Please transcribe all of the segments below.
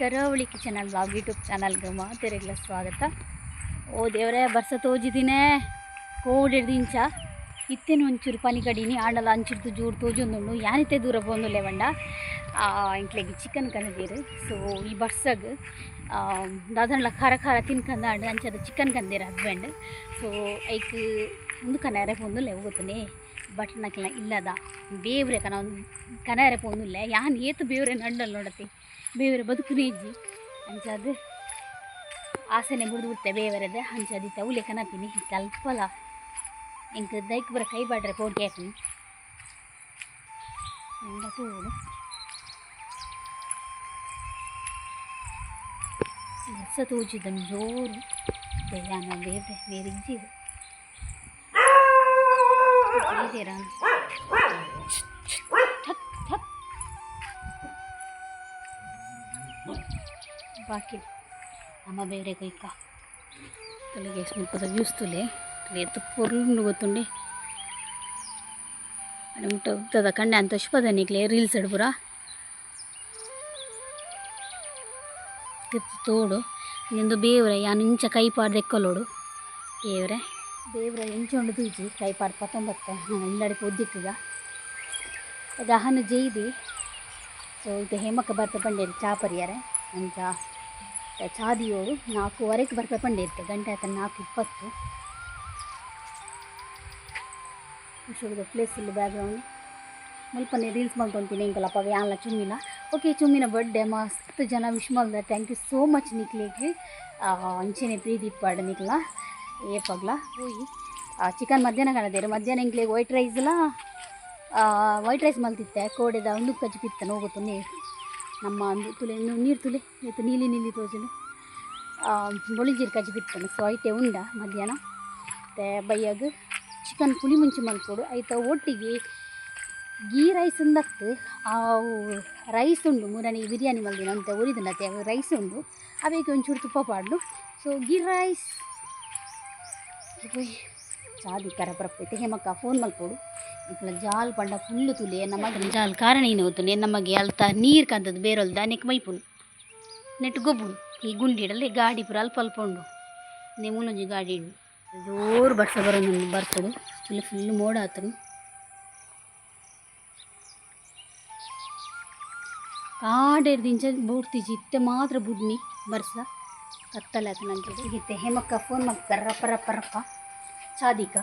ಕರಾವಳಿ ಕಿಚನ್ ಅಲ್ಲಿ blog YouTube ಚಾನಲ್ಗೆ ಮಾತೆರೆಗ್ಲ ಸ್ವಾಗತ. ಓ ದೇವರೇ, ಬರ್ಸ ತೋಜಿದ್ದೀನಿ? ಕೋಡ್ ಹಿಡ್ದಿಂಚ ಇತ್ತೇನು ಒಂಚೂರು ಪನಿ ಕಡೀನಿ ಆಂಡಲ ಅಂಚಿಡ್ದು ಜೂರು ತೋಜೊಂದುಂಡು ಯಾನಿತ್ತೆ ದೂರ ಬಂದು ಲೆವಂಡ ಇಂಟ್ಲೆಗೆ ಚಿಕನ್ ಕಂದೀರು. ಸೊ ಈ ಬರ್ಸಗ್ ದಾದನ್ಲ ಖಾರ ಖಾರ ತಿನ್ಕಂದ ಅಂಡ್ ಅಂಚದ ಚಿಕನ್ ಕಂದೀರ ಹಸ್ಬೆಂಡ್. ಸೊ ಐಕ್ ಒಂದು ಕನಾರೆ ಬಂದು ಲೆವಗುತ್ತನೆ ಬಟ್ ನಕ್ಲ ಇಲ್ಲದ. ಬೇವ್ರೆ ಕನ ಒಂದು ಕನಾರೆ ಪೋನುಲ್ಲ ಯಾನ್ ಏತು ಬೇವ್ರೆ ನಡ್ಡಲ್ ನೋಡತಿ? ಬೇವ್ರೆ ಬದುಕುನೇ ಇಜ್ಜಿ ಅಂಚದು ಆಸೆನೆ ಬಿಡ್ದು ಬಿಡ್ತೆ ಬೇವರದೆ ಅಂಚದಿ ತೌಲೆ ಕನಪಿನಿ ಕಲ್ಪಲ ಇಂಕ ದೈಕ್ ಬರ ಕೈ ಬಾಡ್ರೆ ಪೋಟಿ ಹಾಕಿನಿ ಎಂದ ತೂಡು ವರ್ಷ ತೂಚಿದನು ಜೋರು ದೇಯಾನ ಬೇವ್ರೆ ಬೇರೆ ಇಜ್ಜಿರು ಬೇರೆ ಬಾಕಿ అమ్మ ಬೇರೆ కొయ్యక తొలగి ಸ್ವಲ್ಪ చూస్తులే రేత పొర్లు ಗೊತ್ತುಂಡೆ అని ಮುಟ್ಟ ಉತ್ತದ ಕಂಡೆ ಅಂತ ಅಶ್ಪದ ನಿಕ್ಲೆ ರೀಲ್ಸ್ ಹಿಡ್ಬುರ ತಿರ್ತು ತೋಡು ನಿಂದು ಬೇವ್ರೆ ಯಾನು ಇಂಚ ಕೈ ಪಾಡ್ದು ಎಕ್ಕಲೋಡು ಬೇವ್ರೆ ಬೇವ್ರೆ ಇಂಚೊಂಡು ತೂಜಿ ಕೈ ಪಾಡ್ ಪತ್ತೊಂಬತ್ತ ಇಲ್ಲಡಿ ಪೊದ್ದಿಕ್ಕಗ ಅದು ಅಹನ ಜೈದಿ ಸೊ ಇದು ಹೇಮಕ್ಕ ಬರ್ತ ಬಂಡೇರಿ ಚಾ ಪರಿಯಾರೆ ಅಂಚ ಚಾದಿಯೋಳು ನಾಲ್ಕೂವರೆಗೆ ಬರ್ಬೇಕು ಪಂಡೆ ಇರ್ತೆ ಗಂಟೆ ಆಯ್ತು ನಾಲ್ಕು ಇಪ್ಪತ್ತು. ಖುಷಿಯಾಗಿದೆ ಪ್ಲೇಸ್ ಇಲ್ಲಿ ಬ್ಯಾಕ್ಗ್ರೌಂಡ್ ಮುಲ್ಪನೆ ರೀಲ್ಸ್ ಮಾಡ್ಕೊತೀನಿ ಇಂಕಲಪ್ಪ ಯಾನ್ಲ ಚುಮ್ಮಿನ. ಓಕೆ ಚುಮ್ಮಿನ ಬರ್ಡೇ ಮಸ್ತ್ ಜನ ವಿಶ್ ಮಾಡ್ದ ಥ್ಯಾಂಕ್ ಯು ಸೋ ಮಚ್ ನಿಕ್ಲಿಕ್ಕೆ ಅಂಚೆನೆ ಪ್ರೀತಿ ಇಪ್ಪಾಡ ನಿಕ್ಲ ಏ ಪಗ್ಲ ಹೋಗಿ ಚಿಕನ್ ಮಧ್ಯಾಹ್ನ ಕಾಣದೇರು ಮಧ್ಯಾಹ್ನ ಇಂಕ್ಲಿಗೆ ವೈಟ್ ರೈಸ್ಲ ವೈಟ್ ರೈಸ್ ಮಲ್ತಿತ್ತೆ. ಕೋಡೆದ ಒಂದು ಕಜ್ಜಿ ಪಿತ್ತನ ಹೋಗುತ್ತು ನೀರು ನಮ್ಮ ಅಂದು, ತುಲೆ ನೀರು ತುಲೆ ಇವತ್ತು ನೀಲಿ ನೀಲಿ ತೋಜಲು ಬೊಳಿಂಜೀರು ಕಜ್ಜಿ ಬಿಟ್ಟು ಸೊ ಐತೆ ಉಂಡ ಮಧ್ಯಾಹ್ನ. ಮತ್ತು ಬೈಯಾಗ ಚಿಕನ್ ಪುಳಿ ಮುಂಚೆ ಮಲ್ಕೊಡು ಆಯ್ತು, ಒಟ್ಟಿಗೆ ಗೀ ರೈಸ್ ಉಂದತ್ತು ಆ ರೈಸ್ ಉಂಡು, ಮೂರನೇ ಬಿರಿಯಾನಿ ಮಲ್ದಿನ ಅಂತ ಉರಿದನತ್ತೆ ರೈಸ್ ಉಂಡು. ಅವಕ್ಕೆ ಒಂಚೂರು ತುಪ್ಪ ಪಾಡ್ಲು. ಸೊ ಗೀ ರೈಸ್ ಚಾದಿ ಕರ ಬರಪ್ಪೈತೆ ಹೇಮಕ್ಕ ಫೋನ್ ಮಲ್ಕೊಡು ಜಾಲ್ ಪಂಡ ಫುಲ್ಲು ತುಲೆ ನಮಗೆ ಜಾಲ್ ಕಾರಣ ಏನು ಹೋತುನೆ ನಮಗೆ ಅಲ್ತ ನೀರು ಕಂದದ್ದು ಬೇರೊಲ್ದ ನೆಕ್ ಮೈಪುನು ನೆಟ್ಟು ಗೊಬ್ಬುನು. ಈ ಗುಂಡಿಡಲ್ಲಿ ಗಾಡಿ ಪುರ ಅಲ್ಪ ಅಲ್ಪ ಉಂಡು. ಗಾಡಿ ಉಂಡು ಜೋರು ಬರ್ಸ ಬರೋ ನನ್ನ ಬರ್ತದೆ. ಫುಲ್ ಫುಲ್ ಮೋಡ ಆತನು ಕಾಡೇರ್ ದಿಂಚ ಬೂಡ್ತಿಜಿ ಇತ್ತೆ ಮಾತ್ರ ಬುದ್ನಿ ಬರ್ಸ. ಕತ್ತಲೆ ಆತ ನಂಗೆ ಇತ್ತೆ ಹೇಮಕ್ಕ, ಫೋನ್ ಮಕ್ಕ ರಪ್ಪ ರಪ್ಪ ರಪ್ಪ. ಚಾದಿಕ.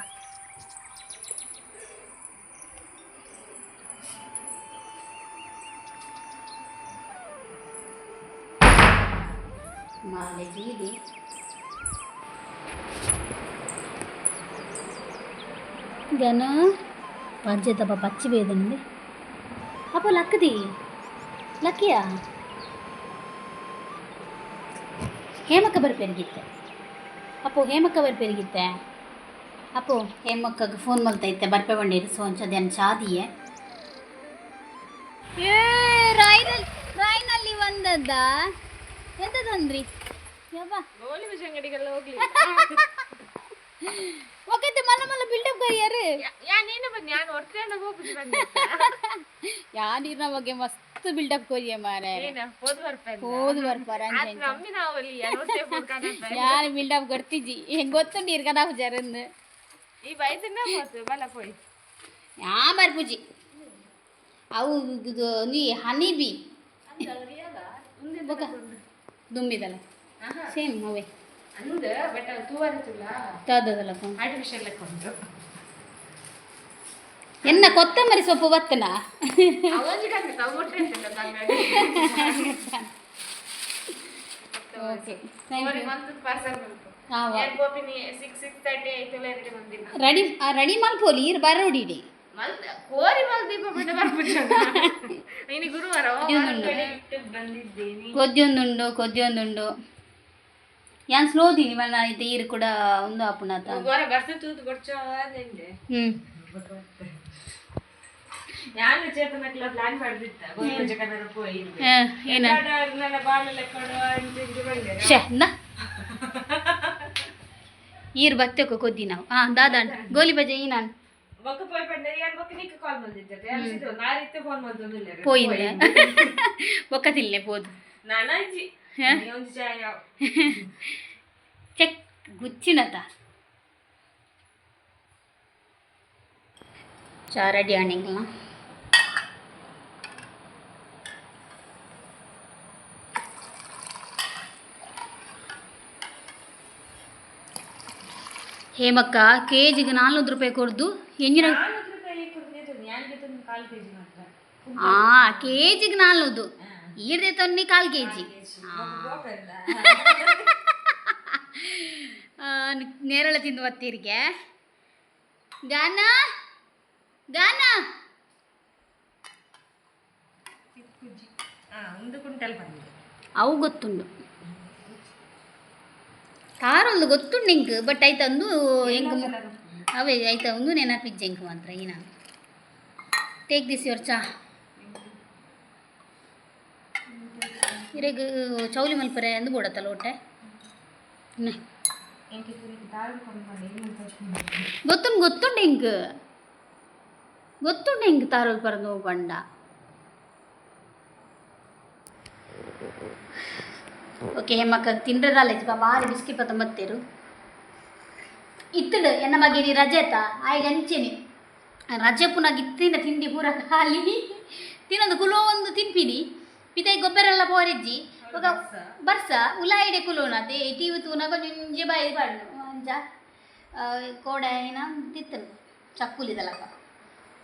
ಮಾಲೆ ಬೀದಿ ಗನ ಪಂಚತಪ್ಪ ಪಚ್ಚಿ ಬೇದನಿದೆ ಅಪ್ಪ ಲಕ್ಕದಿ ಲಕ್ಕಿಯಾ ಹೇಮಕ್ಕ ಬರ್ಪೆರಿಗಿತ್ತೆ ಅಪ್ಪು ಹೇಮಕ್ಕ ಬರ್ಪೆರಿಗಿತ್ತೆ ಅಪ್ಪು ಹೇಮಕ್ಕಗೆ ಫೋನ್ ಮಲ್ತೈತೆ ಬರ್ಪೆ ಬಂಡೇರಿ ಸೊ ಒಂಚದೇನು ಚಾದಿಯೇ ಏ ರಾಯ್ನಲ್ಲಿ ರಾಯ್ನಲ್ಲಿ ಒಂದದ್ದ ಎಂತದಂದ್ರಿ ಒಕ್ಕತ್ತೆ ಮಲ್ಲ ಮಲ್ಲ ಬಿಲ್ಡಪ್ ಕರಿಯರು ಯಾ ನೀನು ಬನ್ನಿ ನಾನು ಹೊರ್ಕೊಂಡು ಹೋಗ್ಬಿಟ್ಟು ಬಂದೆ ಯಾರಿನ ಬಗ್ಗೆ ಮಸ್ತ್ ಬಿಲ್ಡಪ್ ಕೊರಿಯ ಮಾರೆ ಏನ ಹೋದ್ ಬರ್ಪೆ ಹೋದ್ ಬರ್ಪಾರ ನಮ್ಮಿ ನಾವು ಅಲ್ಲಿ ಏನೋಸೆ ಯಾರು ಬಿಲ್ಡಪ್ ಕೊಡ್ತಿದ್ದಿ ಹೆಂಗ್ ಗೊತ್ತುಂಡು ಇರ್ಕದ ಜರಂದು ಈ ಬೈದಿನ ಹೋತು ಬಲ ಪೋಯ್ ಯಾ ಬರ್ಪುಜಿ ಅವು ಇದು ನೀ ಹನಿ ಬಿ ಬೊಕ ದುಂಬಿದಲ್ಲ ಸೇಮ್ ಅವೇ ಅಂದ ಬಟ್ ತೂವರಿತಿಲ್ಲ ತದದಲ್ಲ ಆರ್ಟಿಫಿಷಿಯಲ್ ಲೆಕ್ಕೊಂಡು ಎನ್ನ ಕೊತ್ತಂಬರಿ ಸೊಪ್ಪು ಬತ್ತನ? ರೆಡಿ ರೆಡಿ ಮಲ್ಪೋಲಿ ಇರ್ ಮಲ್ತ ಕೋರಿ ಮಲ್ದೀಪ ಬಂದಿದ್ದೇನೆ. ಕೊದ್ಯೊಂದುಂಡು ಕೊದ್ಯೊಂದುಂಡು ಯಾನ್ ಸ್ಲೋ ದೀನಿ ಮನ ಐತೆ ಈರು ಕೂಡ ಒಂದು ಬರ್ತ ತೂತು ಹ್ಮ್. ನಾನು ಚೇತನಕ್ಕೆಲ್ಲ ಪ್ಲಾನ್ ಮಾಡ್ಬಿಟ್ಟ? ಗೋಪೂಜೆ ಕನ್ನಡ ಪೋಯಿ ಆ, ಏನ? ನನ್ನ ಬಾಲು ಲೆಕ್ಕೊಂಡು ಅಂತ ಬಂದೆ. ಶನ್ನ ಈರ್ ಕೊದ್ದಿ ನಾವು. ಹಾ ದಾದಾ ಗೋಲಿ ಬಜೆ ಈ ನಾನು. ಬೊಕ್ಕ ಪೋಯ್ ಪಂಡೆ ಬೊಕ್ಕ ನಿಕ್ಕ ಕಾಲ್ ಬಂದಿದ್ದೆ ಅಲ್ಸಿದ್ದು ನಾರಿತ್ತೆ ಫೋನ್ ಮಾಡ್ದೊಂದಿಲ್ಲ ಪೋಯಿಂದೆ? ಒಕ್ಕ ತಿನ್ಲೆ ಪೋದು. ನಾನಾಜಿ. ಹಾ? ಒಂದು ಚಾಯ ಚೆಕ್ ಗುಚ್ಚಿನತ ಚಾ ರೆಡಿ ಆಣಿಂಗಲ್ಲ ಹೇಮಕ್ಕ ಕೆ ಜಿಗೆ ನಾಲ್ನೂರು ರೂಪಾಯಿ ಕೊಡ್ದು ಎಂಜಿನ ನಾಲ್ಕು ರೂಪಾಯಿ ಕೊಡ್ತಿದ್ದು ಯಾರಿಗೆ ತಂದು ಕಾಲು ಕೆಜಿ ಮಾತ್ರ ಆ ಕೆ ಜಿಗೆ ನಾಲ್ನೂದು ಈರ್ದೆ ತೊನ್ನಿ ಕಾಲು ಕೆ ಜಿ ಗೋಪೆಲ್ಲ ನೇರಳ ತಿಂದು ಬತ್ತೀರಿಗೆ ಗಾನ ಗಾನ ಹಾ ಒಂದು ಕ್ವಿಂಟಲ್ ಬಂದಿದೆ ಅವು ಗೊತ್ತುಂಡು ತಾರೊಂದು ಗೊತ್ತುಂಡು ಇಂಕ್ ಬಟ್ ಆಯ್ತಂದು ಎಂಕ್ ಅವೇ ಆಯ್ತ ಒಂದು ನೆನಪಿಜ್ಜೆ ಎಂಕ್ ಮಾತ್ರ ಏನ ಟೇಕ್ ದಿಸ್ ಯುವರ್ ಚಾ ಒಟ್ಟೆ ನೆ. ಎಂಟು ದಾರು ಕೊಂಡು ಮಾಡಿ ಏನು ಗೊತ್ತುಂಡು ಗೊತ್ತುಂಡು ಇಂಕ್ ಗೊತ್ತುಂಡು ಇಂಕ್ ತಾರೋಲ್ ಪರಂದು ಪಂಡ ಓಕೆ ಹೆಮ್ಮಕ್ಕ ಬಾ ಬಾರಿ ಬಿಸ್ಕಿ ಪತ್ತ ಮತ್ತೇರು. ಇತ್ತಡು, ಎನ್ನ ಮಗೇನಿ ರಜೆತ ಆಯ್ಗ ಅಂಚೆನಿ ರಜೆ ಪುನಃ ತಿಂಡಿ ಪೂರ ಖಾಲಿ. ತಿನ್ನೊಂದು ಕುಲೋ ಒಂದು ತಿನ್ಪಿನಿ. ಪಿತೆ ಗೊಬ್ಬರ ಎಲ್ಲ ಪೋರಿಜ್ಜಿ ఒక ಬರ್ಸ. ಉಲಾಯಿಡೆ ಕುಲೋನತೆ ಟಿವಿ ತೂನ ಕೊಂಚ ಬಾಯಿ. ಅಂಚ ತಿತ್ತ ಕೋಡ ಏನ ತಿತ್ತನು ಚಕ್ಕುಲಿದಲಪ್ಪ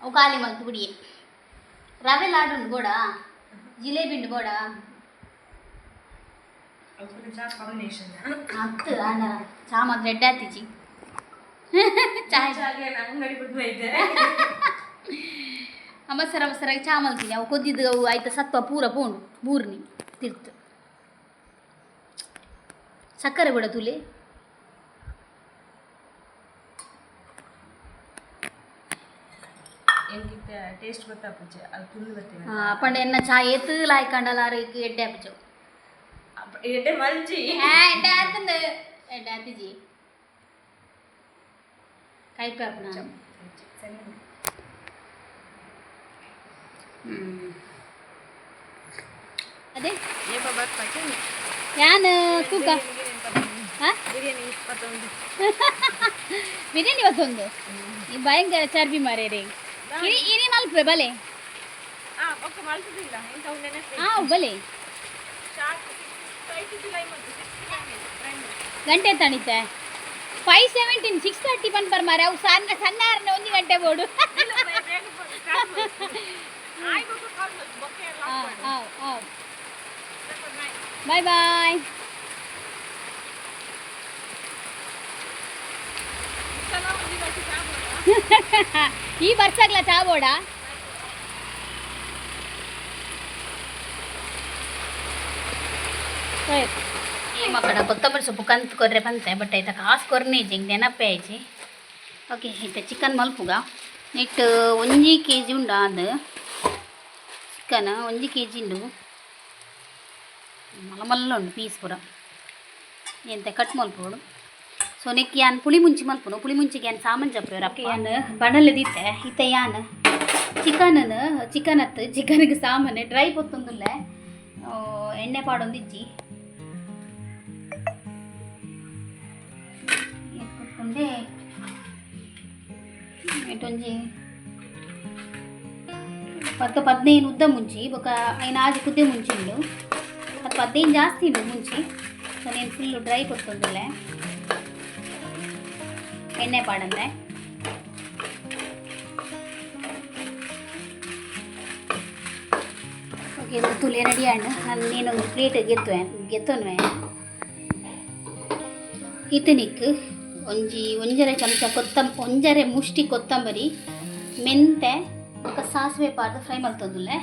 ಅವು ಖಾಲಿ ಮಲ್ತು ಬಿಡಿಯೆ ರವೆ ಲಾಡು ಗೋಡ ಜಿಲೇಬಿ ಉಂಡು ಗೋಡ ಹತ್ತು ಆಂಡ ಚಾ ಮಾತ್ರ ಎಡ್ಡೆ ಆತಿಜಿ ಚಾಯ್ ಅಂಗಡಿ ಬಿಟ್ಟು ಅವಸರ ಅವಸರಾಗಿ ಚಾ ಮಲ್ತೀನಿ ಅವು ಕೊದ್ದಿದ್ದು ಅವು ಆಯ್ತಾ ಸತ್ವ ಪೂರ ಪೋಂಡು ಮೂರ್ನಿ ತಿರ್ತು ಸಕ್ಕರೆ ಬಿಡ ತುಲೆ ಎಂಕಿತ್ತ ಟೇಸ್ಟ್ ಗೊತ್ತಾಪುಚ್ಚೆ ಅದು ತುಳ್ಳು ಬರ್ತೀನಿ ಪಂಡ ಎನ್ನ ಚಾ ಏತು ಲಾಯ್ಕಂಡಲಾರ ಎಡ್ಡೆ ಹಪ್ಪಚವು ಎಡ್ಡೆ ಮಲ್ಜಿ ಎಡ್ಡೆ ಆತಂದು ಎಡ್ಡೆ ಆತಿಜಿ ಕೈ ಪಾಪ ನಾನು ಹ್ಮ್. ಅದೇ. ಯಾನ್? ತೂಕ. ಹಾ? ಬಿರಿಯಾನಿ ಇವತ್ತೊಂದು. ಈ ಭಯಂಕರ ಚರ್ಬಿ ಮಾರೇರಿ. ಇರಿ ಇರಿ ಮಲ್ಪೆ ಬಲೆ. ಹಾ ಬಲೆ. ಗಂಟೆ ತಣಿತೆ ಫೈವ್ ಸೆವೆಂಟೀನ್ ಸಿಕ್ಸ್ ತರ್ಟಿ ಬಂದು ಬರ್ಮಾರೆ ಅವು ಸಣ್ಣ ಸಣ್ಣ ಒಂದು ಗಂಟೆ ಬೋಡು. ಆಯ್ತು ಕಾಲ್ ಬೊಕ್ಕೆ ಎಲ್ಲ ಹಾಂ ಹಾಂ ಹಾಂ ಬಾಯ್ ಬಾಯ್ ಈ ಬರ್ಸಾಗ್ಲ ಚಾ ಬೋಡ ಈ ಮಕ್ಕಳ ಕೊತ್ತಂಬರಿ ಸೊಪ್ಪು ಕಂತು ಕೊರ್ರೆ ಬಂತೆ ಬಟ್ ಆಯ್ತಾ ಕಾಸು ಕೊರ್ನೆ ಜಿಂಗ್ ನೆನಪೆ ಆಯ್ಚಿ ಓಕೆ ಆಯ್ತಾ ಚಿಕನ್ ಮಲ್ಪುಗ ನೆಟ್ ಒಂಜಿ ಕೆ ಜಿ ಉಂಡ ಅದು ಚಿಕನ್ ಒಂಜಿ ಕೆ ಜಿ ಉಂಡು ಮಲ್ಲ ಮಲ್ಲ ಉಂಡು ಪೀಸ್ ಪೂರ ಎಂತ ಕಟ್ ಮಲ್ಪೋಡು ಸೊ ನೆಕ್ ಯಾನ್ ಪುಳಿ ಮುಂಚಿ ಮಲ್ಪುನು ಪುಳಿ ಮುಂಚಿಗೆ ಯಾನ್ ಸಾಮಾನು ಜಪ್ಪಿವ್ರ ಅಪ್ಪ ಯಾನ್ ಬಣಲದಿತ್ತೆ ಇತ್ತ ಯಾನ್ ಚಿಕನನ್ ಚಿಕನ್ ಅತ್ತು ಚಿಕನ್ಗೆ ಸಾಮಾನು ಡ್ರೈ ಪೊತ್ತೊಂದುಲ್ಲೆ ಆ, ಎಣ್ಣೆ ಪಾಡೊಂದಿಜ್ಜಿ ಕೊಟ್ಕೊಂಡೆ ಇಟ್ಟೊಂಜಿ ಪತ್ತು ಪದ್ನೈದು ಉದ್ದ ಮುಂಚಿ ಬೊಕ ಐನ ಆಜಿ ಕುದ್ದೆ ಮುಂಚಿ ಉಂಡು ಅದು ಪದ್ನೈದು ಜಾಸ್ತಿ ಉಂಡು ಮುಂಚಿ ಸೊ నేను ಫುಲ್ಲು ಡ್ರೈ ಕೊತ್ತೊಂದುಲ್ಲೆ ಎಣ್ಣೆ ಪಾಡಂದ್ರೆ ಓಕೆ ಇದು ತುಲೆ ರೆಡಿ ಹಣ್ಣು ನಾನು ನೀನೊಂದು ಪ್ಲೇಟ್ ಗೆತ್ತುವೆ ಗೆತ್ತೊನ್ವೆ ಇತನಿಕ್ ಒಂಜಿ ಒಂಜರೆ ಚಮಚ ಕೊತ್ತಂ ಒಂಜರೆ ಮುಷ್ಟಿ ಕೊತ್ತಂಬರಿ ಮೆಂತೆ ఒక ಸಾಸಿವೆ ಪಾರ್ದು ಫ್ರೈ ಮಲ್ತೊಂದುಲ್ಲೆ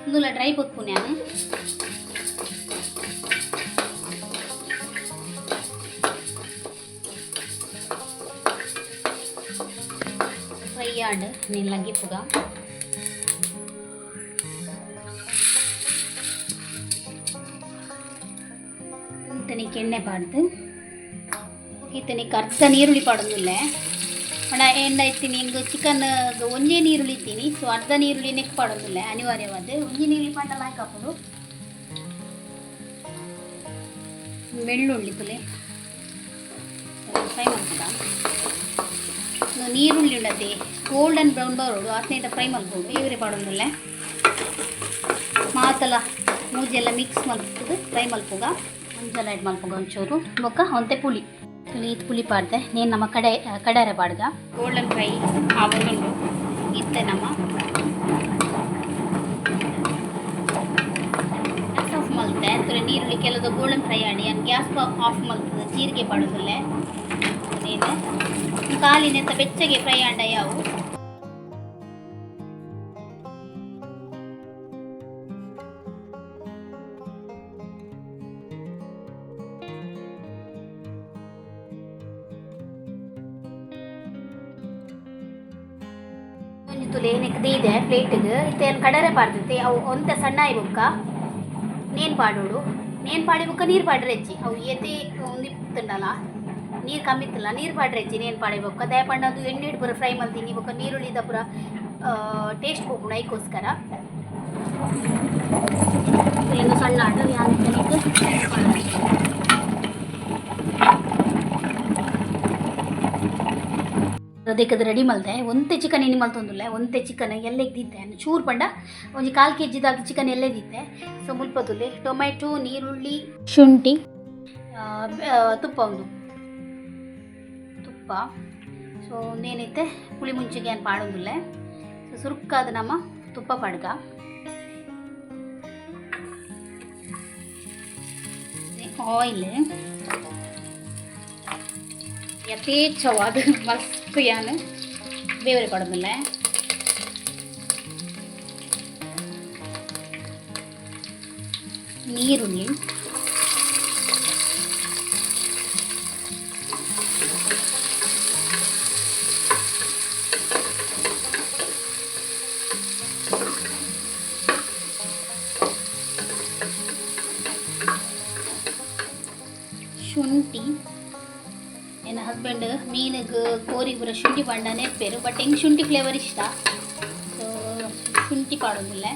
ಇಂದುಲ ಡ್ರೈ ಪೊತ್ಪು ನಾನು ಫ್ರೈ ಆಡ್ ನೀನು ಲಗ್ಗಿಪ್ಪುಗ ಇತನಿಕ್ ಎಣ್ಣೆ ಪಾಡ್ದು ಇತನಿಕ್ ಅರ್ಧ ನೀರುಳ್ಳಿ ಪಾಡೋದಿಲ್ಲ ಎಂಡ ಇತ್ತೀನಿ ಹಿಂಗೆ ಚಿಕನ್ ಒಂದೇ ನೀರುಳ್ಳಿ ಇತ್ತೀನಿ ಸೊ ಅರ್ಧ ನೀರುಳ್ಳಿ ನೆಕ್ ಪಾಡೋದಿಲ್ಲ ಅನಿವಾರ್ಯವಾದ ಒಂದೇ ನೀರುಳ್ಳಿ ಪಾಂಡಲ್ಲ ಹಾಕಪ್ಪಡು ಬೆಳ್ಳುಳ್ಳಿ ಪುಲೆ. ಫ್ರೈ ಮಾಡ್ಬೋದಾ ನೀರುಳ್ಳಿ ಉಳ್ಳದೆ ಗೋಲ್ಡನ್ ಬ್ರೌನ್ ಬರೋಡು ಹದಿನೈದು ಫ್ರೈ ಮಾಡ್ಬೋದು ಇವರೇ ಪಾಡೋದಲ್ಲೇ ಮಾತಲ್ಲ ಮೂಜೆಲ್ಲ ಮಿಕ್ಸ್ ಮಾಡ್ಬಿಟ್ಟು ಫ್ರೈ ಮಲ್ಪುಗ ಒಂಚೂರು ಆ್ಯಡ್ ಮಲ್ಪುಗ ಒಂಚೂರು. ಬೊಕ್ಕ ಒಂತೆ ಪುಳಿ. ಇದು ಪುಳಿ ಪಾಡ್ದೆ ನೇನು ನಮ್ಮ ಕಡೆ ಕಡಾರೆ ಪಾಡ್ಗ ಗೋಲ್ಡನ್ ಫ್ರೈ ಆವೊಂದುಂಡು ಇತ್ತೆ ನಮ್ಮ ಗ್ಯಾಸ್ ಆಫ್ ಮಲ್ತೆ ಅಂದರೆ ನೀರುಳ್ಳಿ ಕೆಲವು ಗೋಲ್ಡನ್ ಫ್ರೈ ಆಡಿ ನಾನು ಗ್ಯಾಸ್ ಆಫ್ ಮಲ್ತದೆ ಜೀರಿಗೆ ಪಾಡೋದಲ್ಲೇ ನೀನು ಕಾಲಿನೆತ್ತ ಬೆಚ್ಚಗೆ ಫ್ರೈ ಆಂಡ ಯಾವು ಇತ್ತೆ ಕಡರೆ ಪಾಡ್ತೈತಿ. ಅವು ಒಂತ ಸಣ್ಣ ಬುಕ್ಕ. ನೇನು ಪಾಡೋಡು ನೇನು ಪಾಡಿ ಬುಕ್ಕ ನೀರು ಪಾಡ್ರೆ ಹೆಚ್ಚಿ ಅವು ಎತ್ತಿ ಒಂದು ಇತ್ತುಂಡಲ್ಲ ನೀರು ಕಮ್ಮಿ ಇತ್ತಲ್ಲ, ನೀರು ಪಾಡ್ರೆ ಹೆಚ್ಚಿ ನೇನು ಪಾಡಿ ಬುಕ್ಕ. ದಯಪಂಡ ಅದು ಎಣ್ಣೆ ಇಟ್ಟು ಪೂರ ಫ್ರೈ ಮಾಡ್ತೀನಿ ಬುಕ್ಕ ನೀರುಳ್ಳಿದ ಪುರ ಟೇಸ್ಟ್ ಹೋಗೋಣ ಇದಕ್ಕೋಸ್ಕರ ಸಣ್ಣ ಆಟ ಅದಕ್ಕೆ ರೆಡಿ ಮಲ್ದೆ ಒಂತೆ ಚಿಕನ್ ಎಣ್ಣೆ ಮಲ್ತೊಂದುಲ್ಲೆ ಒಂತೆ ಚಿಕನ್ ಎಲ್ಲ ಇದ್ದಿದ್ದೆ ಚೂರು ಪಂಡ. ಒಂಜಿ ಕಾಲು ಕೆ ಜಿದಾಗ ಚಿಕನ್ ಎಲ್ಲ ಇದ್ದಿದ್ದೆ ಸೊ ಮುಲ್ಪದುಲ್ಲೆ. ಟೊಮೆಟೊ, ನೀರುಳ್ಳಿ, ಶುಂಠಿ ತುಪ್ಪ ಒಂದು. ತುಪ್ಪ. ಸೊ ಒಂದೇನೈತೆ? ಪುಳಿ ಮುಂಚಿಗೆ ಏನು ಪಾಡೋದಿಲ್ಲ. ಸೊ ಸುರುಕ್ಕಾದ ನಮ್ಮ ತುಪ್ಪ ಪಡ್ಗ. ಆಯಿಲ್. ಯಥೇಚ್ಛವಾದ ಮಸ್ತ್ ಯಾನು ಬೇವರೆ ಪಡೋದಿಲ್ಲ ನೀರುಳ್ಳಿ ಮೀನಿಗೆ ಕೋರಿ ಪೂರ ಶುಂಠಿ ಬಣ್ಣ ನೆಪ್ಪೇರು ಬಟ್ ಹೆಂಗೆ ಶುಂಠಿ ಫ್ಲೇವರ್ ಇಷ್ಟ ಸೊ ಶುಂಠಿ ಪಾಡೋದಿಲ್ಲ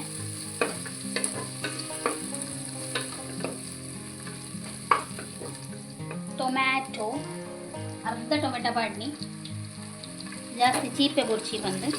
ಟೊಮ್ಯಾಟೊ ಅರ್ಧ ಟೊಮೆಟೊ ಪಾಡ್ನಿ ಜಾಸ್ತಿ ಚೀಪೆ ಬುರ್ಚಿ ಬಂದು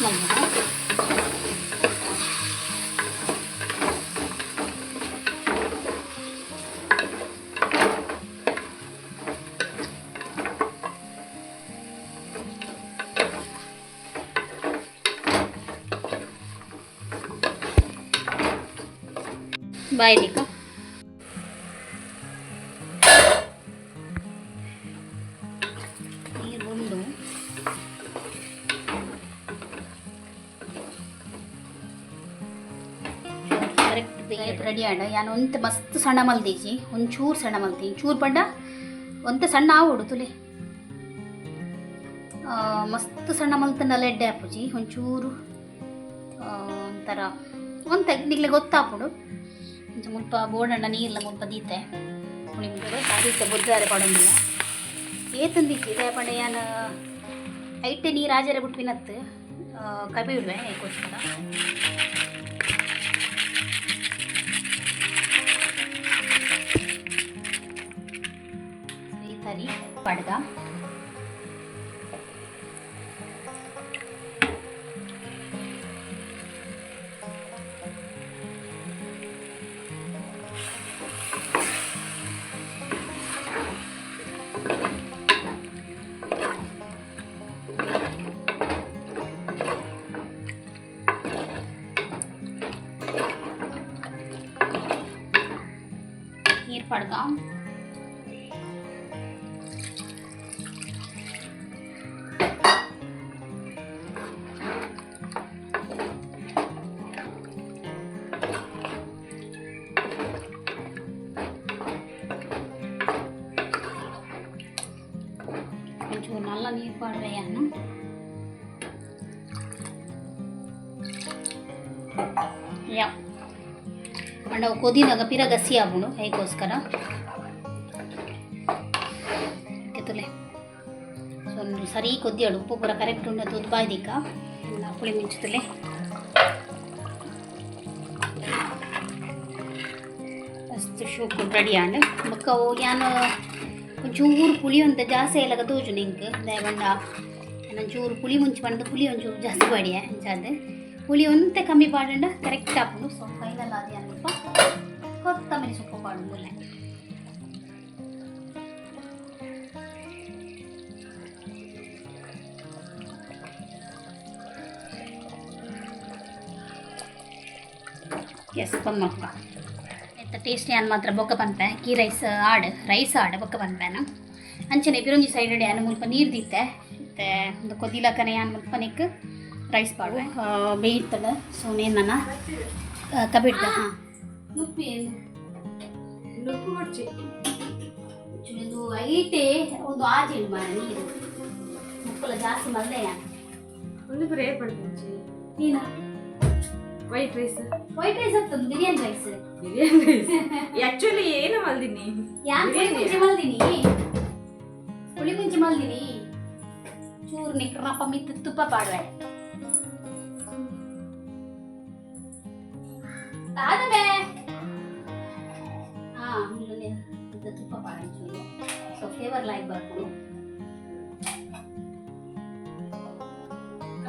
mình hết vậy thì có ready ಆಡ ಯಾನ್ ಒಂತೆ ಮಸ್ತ್ ಸಣ್ಣ ಮಲ್ದೀಜಿ ಒಂಚೂರು ಸಣ್ಣ ಮಲ್ತಿ ಚೂರು ಪಂಡ. ಒಂತೆ ಸಣ್ಣ ಆವುಡು ತುಲೆ. ಮಸ್ತ್ ಸಣ್ಣ ಮಲ್ತನಲ್ಲ ಎಡ್ಡೆ ಆಪುಜಿ ಒಂಚೂರು ಒಂಥರ ಒಂತ ನಿಗ್ಲೆ ಗೊತ್ತಾಪುಡು. ಒಂಚ ಮುಲ್ಪ ಬೋಡಣ್ಣ ನೀರ್ಲ ಮುಲ್ಪ ದೀತೆ. ಹುಳಿ ಮುಟ್ಟಡು ದೀತೆ ಬುದ್ಧಾರೆ ಪಡೋದಿಲ್ಲ ಏತಂದಿಜ್ಜಿ ದಯಪಂಡ ಯಾನು ಐಟೆ ನೀರು ಆಜರೆ ಬಿಟ್ವಿನತ್ತು. ಕಬಿ ಬಿಡ್ವೆ ಏಕೋಸ್ಕರ படுதா కొంచెం నల్ల నీరు పడవేయాను ಯಾ ಅಂಡ್ ಅವು ಕುದಿದಾಗ ಪಿರ ಗಸಿ ಆಗ್ಬಿಡು ಹೇಗೋಸ್ಕರ ಕೆತ್ತಲೆ ಸೊ ಒಂದು ಸರಿ ಕೊದ್ದಿಯಾಡು ಉಪ್ಪು ಪೂರ ಕರೆಕ್ಟ್ ಉಂಡದು ಉದ್ಬಾಯ್ದಿಕ್ಕ ಪುಳಿ ಮಿಂಚುತ್ತಲೆ ಮಸ್ತ್ ಶೂಪ್ ರೆಡಿ ಆಂಡ್ ಬೊಕ್ಕ ಅವು ಯಾನು ಒಂಚೂರು ಪುಳಿ ಅಂತ ಜಾಸ್ತಿ ಎಲ್ಲ ತೋಜು ನಿಂಗೆ ದಯವಂಡ ಒಂಚೂರು ಪುಳಿ ಮುಂಚೆ ಬಂದು ಪುಳಿ ಒಂಚೂರು ಜಾಸ್ತಿ ಬಾಡಿಯ ಅಂಚಾದ ಪುಳಿ ಒಂತೆ ಕಮ್ಮಿ ಪಾಡಂಡ ಕರೆಕ್ಟ್ ಹಾಕೊಂಡು ಸೊ ಫೈನಲ್ ಆದಿ ಅಲ್ಪ ಕೊತ್ತಂಬರಿ ಸೊಪ್ಪು ಪಾಡು ಮುಲ್ಲೆ ಎಸ್ ಪಮ್ಮಕ್ಕ ಎಂತ ಟೇಸ್ಟಿ ಅನ್ ಮಾತ್ರ ಬೊಕ್ಕ ಪನ್ಪೆ ghee rice add rice add ಬೊಕ್ಕ ಪನ್ಪೆನ ಅಂಚನೆ ಪಿರೊಂಜಿ ಸೈಡ್ ಅನ್ ಮುಲ್ಪ ನೀರು ದಿತ್ತೆ ಮತ್ತೆ ಒಂದು ಕೊದಿಲಕನೆ ಅನ್ ಮುಲ್ಪ ನಿಕ್ ರೈಸ್ ಪಾಡುವೆ ಬೇಯ್ತದ ಸೊ ನೇನು ನನ್ನ ಕಬಿಡ್ದ ಹಾಂ ಉಪ್ಪು ಏನು ನುಪ್ಪು ಮುಚ್ಚಿ ಒಂದು ಐಟೆ ಒಂದು ಆಜೆ ಮಾಡ ನೀರು ಮುಕ್ಕಲ ಜಾಸ್ತಿ ಮಲ್ಲೆ ಒಂದು ಪುರ ಏರ್ಪಡ್ತೀನಿ ನೀನು ವೈಟ್ ರೈಸ್ ವೈಟ್ ರೈಸ್ ಆಗ್ತದೆ biryani rice biryani rice actually ಏನು ಮಲ್ದಿನಿ ಯಾನ್ ಪುಳಿ ಬಿರಿಯಾನಿ ಮುಂಚೆ ಮಲ್ದಿನಿ ಪುಳಿ ಮುಂಚೆ ಮಲ್ದಿನಿ ಚೂರು ನಿಕ್ರಪ್ಪ ಮಿತ್ತು ತುಪ್ಪ ಪಾಡ್ವೆ ತಾದಬೆ ಹಾ ಮುಂದೆ ಇದು ತುಪ್ಪ ಪಾಡ ಚೂರು ಸೊ ಫ್ಲೇವರ್ ಲೈಕ್ ಬರ್ಕೊಂಡು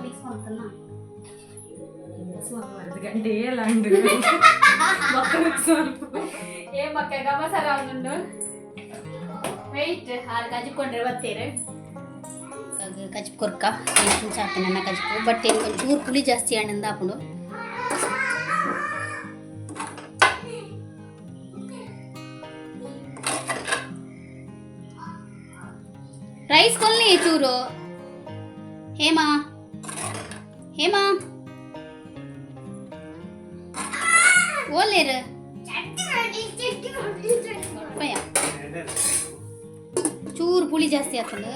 ಮಿಕ್ಸ್ ಮಾಡ್ತಾನ స్వామి అందుకంటే ఏ లాండ్ ఏ ಮಕ್ಕ ಗಮಸರ ಅವನು ವೆಯ್ಟ್ ಹಾಲು ಕಜ್ಜಿಕೊಂಡ್ರೆ ಬರ್ತೀರಿ ಕಜ್ಜಿ ಕೊರ್ಕ ಎಷ್ಟು ಸಾಕು ನನ್ನ ಕಜ್ಜಿ ಬಟ್ ಏನು ಚೂರು ಪುಳಿ ಜಾಸ್ತಿ ಹಣ್ಣಿಂದ ಹಾಕೊಂಡು రైస్ కొల్ని చూరు హేమా హేమా ಓಲೇರು ಚೂರು ಪುಳಿ ಜಾಸ್ತಿ ಆತಲ್ಲ.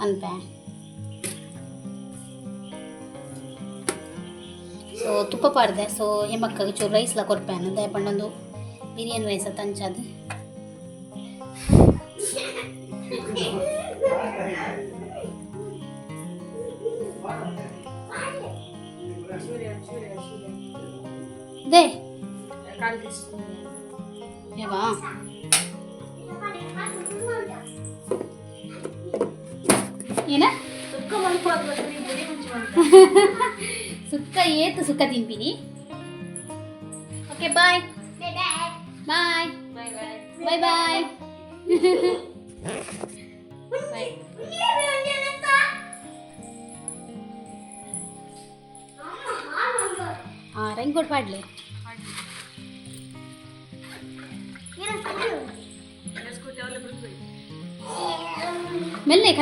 ಅಂತ ಸೊ ತುಪ್ಪ ಪಾಡ್ದೆ. ಸೊ ಹೆಮ್ಮಕ್ಕಾಗ ಚೂರು ರೈಸ್ಲ ಕೊರ್ಪೆ ಅನ್ನದ ಪಂಡೊಂದು ಬಿರಿಯಾನಿ ರೈಸ್ ಅಂತ ಅಂಚದು ಚೂರಿ ಚೂರಿ ಚೂರಿ ದೇ ಕಾಲು ಟೀಸ್ಪೂನ್ ಏವಾ ಏನ ಸುಕ್ಕ ಮಲ್ಪು ಅದು ಬರೀ ಮುಂಚೆ ಮಲ್ಪು ಸುಕ್ಕ ಏತು ಸುಕ್ಕ ತಿಂತೀನಿ okay bye bye bye bye bye bye bye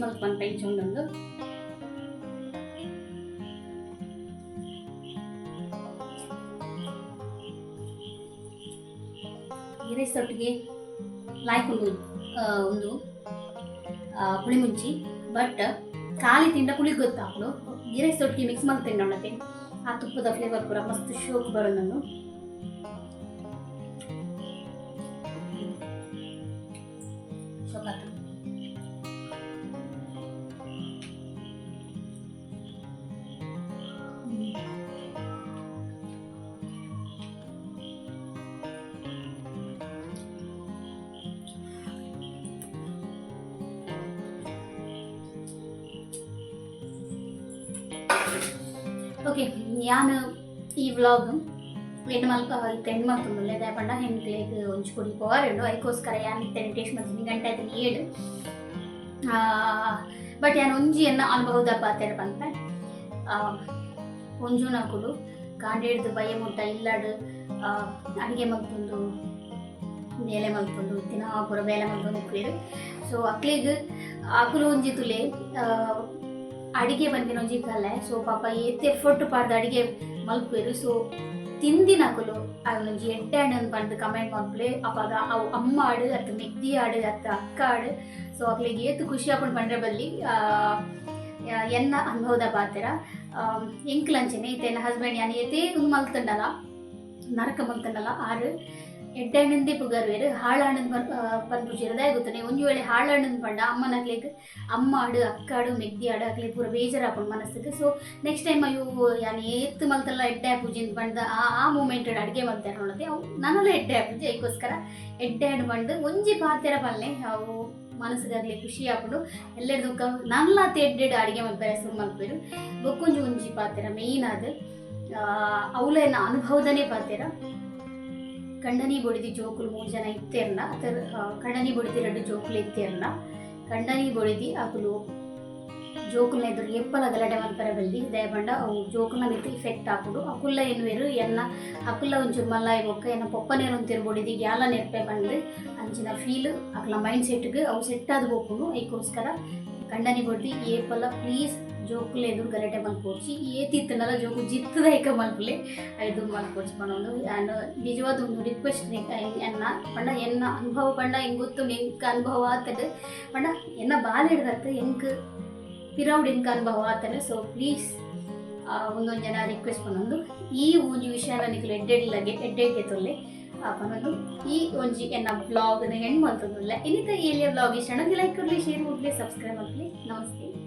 ಮಲ್ತ್ ಬಂದು ಪೆಂಚ್ ಉಂಡೊಂದು ಈ ರೈಸ್ ಒಟ್ಟಿಗೆ ಆ, ಒಂದು ಆ, ಪುಳಿ ಮುಂಚಿ. ಬಟ್ ಖಾಲಿ ತಿಂಡ ಪುಳಿ ಗೊತ್ತಾಗ್ಲು. ಈ ರೈಸ್ ಮಿಕ್ಸ್ ಮಾಡಿ ತಿನ್ನೋಣತೆ ಆ ತುಪ್ಪದ ಫ್ಲೇವರ್ ಪೂರ ಮಸ್ತ್ ಶೋಕ್ ಬರೋದನ್ನು ಓಕೆ ಯಾನ್ ಈ ವ್ಲಾಗ್ ಹೆಣ್ಣು ಮಲ್ಕ ಹೆಣ್ಣು ಮಲ್ಕೊಂಡುಲ್ಲೆ ಪಂಡ ಹೆಣ್ಗಳಿಗೆ ಒಂಚು ಕುಡಿ ಪೋರೆಂಡು ಅದಕ್ಕೋಸ್ಕರ ಯಾನ್ ಟೇಸ್ಟ್ ಮಾಡ್ತೀನಿ ಗಂಟೆ ಆಯ್ತು ಏಳು ಬಟ್ ಯಾನ್ ಒಂಜಿ ಎನ್ನ ಅನುಭವದ ಪಾತೆರ ಬಂತ ಒಂಜು ನಕುಲು ಕಾಂಡೇಡ್ದು ಭಯ ಮುಟ್ಟ ಇಲ್ಲಾಡು ಅಡುಗೆ ಮಗ್ತೊಂದು ಬೇಲೆ ಮಲ್ತೊಂದು ದಿನ ಪೂರ ಬೇಲೆ ಮಲ್ತೊಂದು ಉಪ್ಪೇರು ಸೊ ಅಕ್ಲಿಗ್ ಅಕುಲು ಒಂಜಿ ತುಲೆ ಅಡಿಗೆ ಬಂದಿನ ಒಂಜಿ ಕಲೆ ಸೊ ಪಾಪ ಏತ್ ಎಫರ್ಟ್ ಪಾಡ್ದು ಅಡಿಗೆ ಮಲ್ಪೇರು ಸೊ ತಿಂದಿನ ಅಕುಲು ಅವನೊಂಜಿ ಎಡ್ಡೆ ಹಣ್ಣು ಬಂದು ಕಮೆಂಟ್ ಮಲ್ಪಲೆ ಅವಾಗ ಅವು ಅಮ್ಮ ಆಡು ಅತ್ತ, ಮೆಗ್ದಿ ಆಡು ಅತ್ತ, ಅಕ್ಕ ಆಡು ಸೊ ಅಕ್ಲಿಗೆ ಏತು ಖುಷಿ ಹಾಕೊಂಡು ಬಂದ್ರೆ ಬಲ್ಲಿ ಎನ್ನ ಅನುಭವದ ಪಾತ್ರ ಎಂಕ್ಲಂಚನೆ ಇತ್ತೆ ಹಸ್ಬೆಂಡ್ ಯಾನ್ ಏತೇ ಮಲ್ತಂಡಲ್ಲ ನರಕ ಮಲ್ತಂಡಲ್ಲ ಆರು. ಎಡ್ಡೆಣ್ಣಂದೇ ಪುಗರ್ವೇರು ಹಾಳಾಣನ್ ಬಂದು ಚಿರದೇ ಗೊತ್ತಾನೆ ಒಂದು ವೇಳೆ ಹಾಳಾಣನ್ ಪಂಡ ಅಮ್ಮನ ಆಗ್ಲಿಕ್ ಅಮ್ಮ ಆಡು, ಅಕ್ಕ ಆಡು ಮೆಗ್ದಿ ಆಡು ಆಗ್ಲಿ ಪೂರ ಬೇಜಾರಾಕೊಂಡು ಮನಸ್ಸಿಗೆ. ಸೊ ನೆಕ್ಸ್ಟ್ ಟೈಮ್ ಅಯ್ಯೋ, ಯಾನ್ ಏತ್ ಮಲ್ತಲ್ಲ ಎಡ್ಡೆ ಪೂಜಿನ್ ಬಂದ, ಆ ಆ ಮೂಮೆಂಟ್ ಅಡುಗೆ ಮಲ್ತಾರೆ ನೋಡದೆ ಅವು, ನನ್ನಲ್ಲ ಎಡ್ಡೆ ಪೂಜೆ ಅದಕ್ಕೋಸ್ಕರ ಎಡ್ಡೆ ಹಣ್ಣು ಬಂದು ಒಂಜಿ ಪಾತೆರ ಬಲ್ಲೆ ಅವು ಮನಸ್ಸಿಗಾಗಲಿ ಖುಷಿ ಹಾಕೊಂಡು ಎಲ್ಲರ ದುಃಖ ನನ್ನ ಎಡ್ಡೆಡ್ ಅಡುಗೆ ಮಲ್ಪೇರೆ ಸುಮ್ಮ ಮಲ್ಪೇರು ಬೊಕ್ಕೊಂಜಿ ಒಂಜಿ ಪಾತೆರ ಮೇಯ್ನ್ ಅದು ಅವಳ ಅನುಭವದನೇ ಪಾತೆರ. ಕಂಡನಿ ಬೊಡಿದಿ ಜೋಕುಲು ಮೂರು ಜನ ಇತ್ತೇರ್ನ ಅದರ ಕಂಡನಿ ಬೊಡಿದಿ ಎರಡು ಜೋಕುಲು ಇತ್ತೇರ್ನ ಕಂಡನಿ ಬೊಡಿದಿ ಅಕುಲು ಜೋಕುಲ್ನ ಎದುರು ಎಪ್ಪಲ ಗಲಾಟೆ ಮಲ್ಪರ ಬಲ್ಲಿ ದಯಬಂಡ ಅವು ಜೋಕುಲ್ನ ಮಿತ್ತು ಇಫೆಕ್ಟ್ ಹಾಕೊಂಡು ಅಕುಲ್ಲ ಏನು ವೇರು ಎನ್ನ ಅಕುಲ್ಲ ಒಂಚೂರು ಮಲ್ಲಾಯಿ ಬೊಕ್ಕ ಎನ್ನ ಪೊಪ್ಪನೇರು ಒಂತಿರು ಬೊಡಿದಿ, ಗ್ಯಾಲ ನೆರ್ಪೆ ಬಂದು ಅಂಚಿನ ಫೀಲ್ ಅಕಲ ಮೈಂಡ್ ಸೆಟ್ಗೆ ಅವು ಸೆಟ್ ಆದ ಹೋಗ್ಕೊಂಡು ಅದಕ್ಕೋಸ್ಕರ ಕಂಡನಿ ಬೊಡ್ದಿ ಏಪಲ ಪ್ಲೀಸ್ ಜೋಕುಲು ಎದುರು ಗಲಾಟೆ ಮಲ್ಪೋಚಿ ಏತಿತ್ತನಲ್ಲ ಜೋಕು ಜಿತ್ತದ ಏಕ ಮಲ್ಪಲೆ ಐದು ಮಲ್ಪೋಚಿ ಪನೊಂದು ಅಂಡ್ ನಿಜವಾದ ಒಂದು ರಿಕ್ವೆಸ್ಟ್ ಎನ್ನ ಪಂಡ ಎನ್ನ ಅನುಭವ ಪಂಡ ಹೆಂಗ್ ಗೊತ್ತು ಎಂಕ್ ಅನುಭವ ಆತಡ್ ಪಂಡ ಎನ್ನ ಬಾಲ ಹಿಡ್ದತ್ತ ಎಂಕ್ ಪಿರೌಡ್ ಎಂಕ್ ಅನುಭವ ಆತನ ಸೊ ಪ್ಲೀಸ್ ಒಂದೊಂದು ಜನ ರಿಕ್ವೆಸ್ಟ್ ಪನೊಂದು ಈ ಒಂಜಿ ವಿಷಯನ ನನಗೆ ಎಡ್ಡೆಡ್ಲಗೆ, ಎಡ್ಡೆಡ್ಗೆ ತೊಲ್ಲೆ ಪನೊಂದು ಈ ಒಂಜಿ ಎನ್ನ ಬ್ಲಾಗ್ ಹೆಣ್ಣು ಮಲ್ತೊಂದುಲ್ಲ ಇನ್ನಿತ ಏಲಿಯ ಬ್ಲಾಗ್ ಇಷ್ಟ ಲೈಕ್ ಕೊಡ್ಲಿ ಶೇರ್ ಮಾಡ್ಲಿ ಸಬ್ಸ್ಕ್ರೈಬ್ ಮಾಡ್ಲಿ ನಮಸ್ತೆ.